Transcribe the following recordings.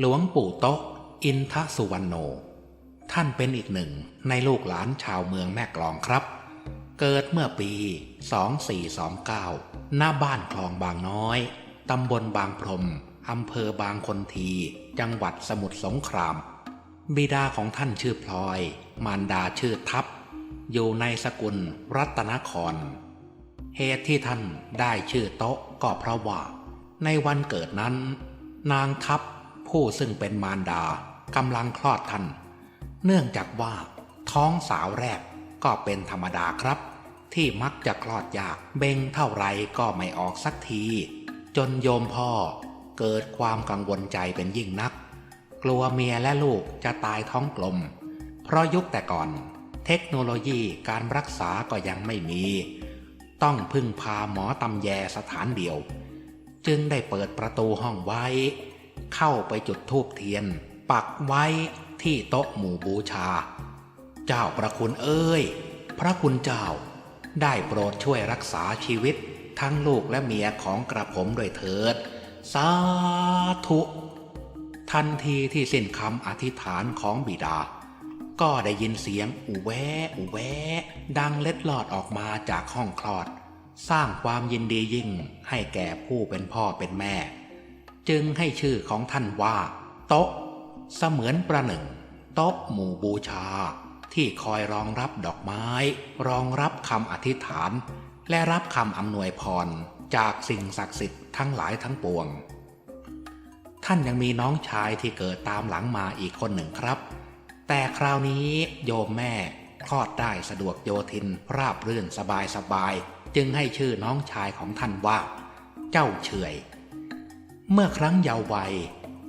หลวงปู่โต๊ะ อินทสุวรรณโน ท่านเป็นอีกหนึ่งในลูกหลานชาวเมืองแม่กลองครับ เกิดเมื่อปี 2429 หน้าบ้านคลองบางน้อย ตำบลบางพรมอำเภอบางคนที จังหวัดสมุทรสงคราม บิดาของท่านชื่อพลอย มารดาชื่อทัพ อยู่ในสกุลรัตนคร เหตุที่ท่านได้ชื่อโต๊ะก็เพราะว่า ในวันเกิดนั้น นางทัพ ผู้ซึ่งเป็นมารดากำลังคลอดท่าน เนื่องจากว่าท้องสาวแรกก็เป็นธรรมดาครับ ที่มักจะคลอดยากเบ่งเท่าไรก็ไม่ออกสักที จนโยมพ่อเกิดความกังวลใจเป็นยิ่งนัก กลัวเมียและลูกจะตายท้องกลม เพราะยุคแต่ก่อน เทคโนโลยีการรักษาก็ยังไม่มี ต้องพึ่งพาหมอตำแยสถานเดียว จึงได้เปิดประตูห้องไว้ เข้าไปจุดธูปเทียน ปักไว้ที่โต๊ะหมู่บูชา เจ้าประคุณเอ้ย พระคุณเจ้า ได้โปรดช่วยรักษาชีวิตทั้งลูกและเมียของกระผมด้วยเถิด สาธุ ทันทีที่สิ้นคำอธิษฐานของบิดา ก็ได้ยินเสียงอูแวอูแวดังเล็ดลอดออกมาจากห้องคลอด สร้างความยินดียิ่งให้แก่ผู้เป็นพ่อเป็นแม่ จึงให้ชื่อของท่านว่า โต๊ะ เสมือนประหนึ่ง โต๊ะหมู่บูชา ที่คอยรองรับดอกไม้ รองรับคำอธิษฐาน และรับคำอำนวยพรจากสิ่งศักดิ์สิทธิ์ทั้งหลายทั้งปวง ท่านยังมีน้องชายที่เกิดตามหลังมาอีกคนหนึ่งครับ แต่คราวนี้โยมแม่คลอดได้สะดวกโยทินราบรื่นสบายสบาย จึงให้ชื่อน้องชายของท่านว่า เจ้าเฉย เมื่อครั้งเยาว์วัย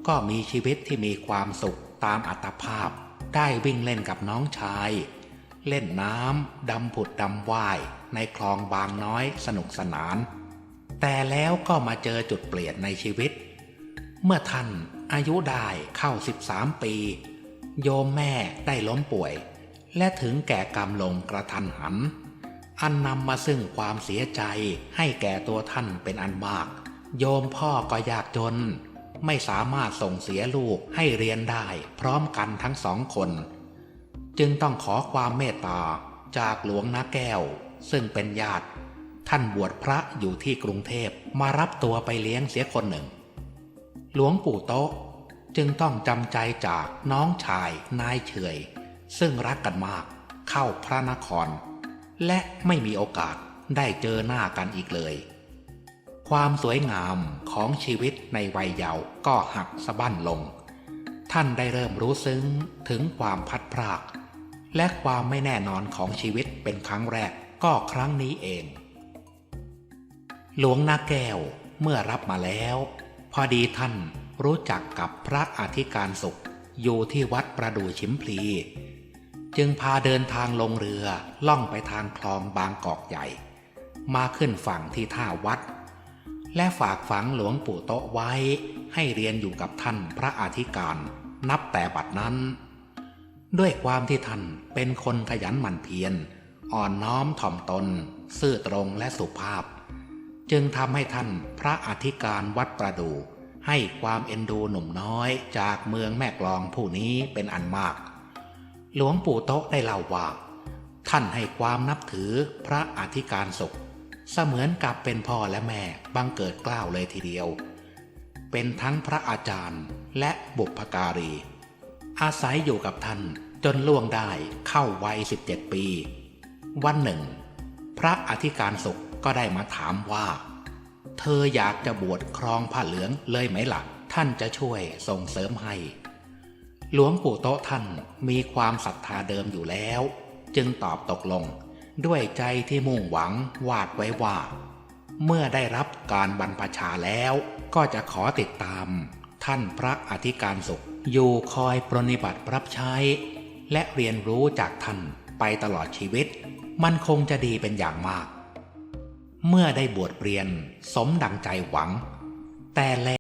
ก็มีชีวิตที่มีความสุขตามอัตภาพ ได้วิ่งเล่นกับน้องชาย เล่นน้ำดำผุดดำว่ายในคลองบางน้อยสนุกสนาน แต่แล้วก็มาเจอจุดเปลี่ยนในชีวิต เมื่อท่านอายุได้เข้า 13 ปี โยมแม่ได้ล้มป่วย และถึงแก่กรรมลงกระทันหัน อันนำมาซึ่งความเสียใจให้แก่ตัวท่านเป็นอันมาก โยมพ่อก็ยากจน ไม่สามารถส่งเสียลูกให้เรียนได้ พร้อมกันทั้งสองคน จึงต้องขอความเมตตาจากหลวงนาแก้ว ซึ่งเป็นญาติ ท่านบวชพระอยู่ที่กรุงเทพมารับตัวไปเลี้ยงเสียคนหนึ่ง หลวงปู่โต๊ะจึงต้องจำใจจากน้องชายนายเฉยซึ่งรักกันมากเข้าพระนคร และไม่มีโอกาสได้เจอหน้ากันอีกเลย ความสวยงามของชีวิตในวัยเยาว์ก็หักสะบั้นลง ท่านได้เริ่มรู้ซึ้งถึงความพัดพราก และความไม่แน่นอนของชีวิตเป็นครั้งแรกก็ครั้งนี้เอง หลวงนาแก้วเมื่อรับมาแล้ว พอดีท่านรู้จักกับพระอธิการสุข อยู่ที่วัดประดู่ชิมพลี จึงพาเดินทางลงเรือล่องไปทางคลองบางกอกใหญ่ มาขึ้นฝั่งที่ท่าวัด และฝากฝังหลวงปู่โตะไว้ ให้เรียนอยู่กับท่านพระอาธิการ นับแต่บัดนั้น ด้วยความที่ท่านเป็นคนขยันหมั่นเพียรอ่อนน้อมถ่อมตน ซื่อตรงและสุภาพ จึงทำให้ท่านพระอธิการวัดประดูให้ความเอ็นดูหนุ่มน้อยจากเมืองแม่กลองผู้นี้เป็นอันมาก หลวงปู่โต๊ะได้เล่าว่า ท่านให้ความนับถือพระอธิการศก เสมือนกับเป็นพ่อและแม่บังเกิดเกล้าวเลยทีเดียว เป็นทั้งพระอาจารย์และบุพการี อาศัยอยู่กับท่านจนล่วงได้เข้าวัย 17 ปี วันหนึ่ง พระอธิการศกก็ได้มาถามว่า เธออยากจะบวชครองผ้าเหลืองเลยไหมละ่ะท่านจะช่วยส่งเสริมให้ หลวงปู่โตท่านมีความศรัทธาเดิมอยู่แล้ว จึงตอบตกลง ด้วยใจที่มุ่งหวังวาดไว้ว่า เมื่อได้รับการบรรพชาแล้วก็จะขอติดตาม ท่านพระอธิการสุข อยู่คอยปรนิบัติรับใช้ และเรียนรู้จากท่านไปตลอดชีวิต มันคงจะดีเป็นอย่างมาก เมื่อได้บวชเรียนสมดังใจหวัง แต่แล้ว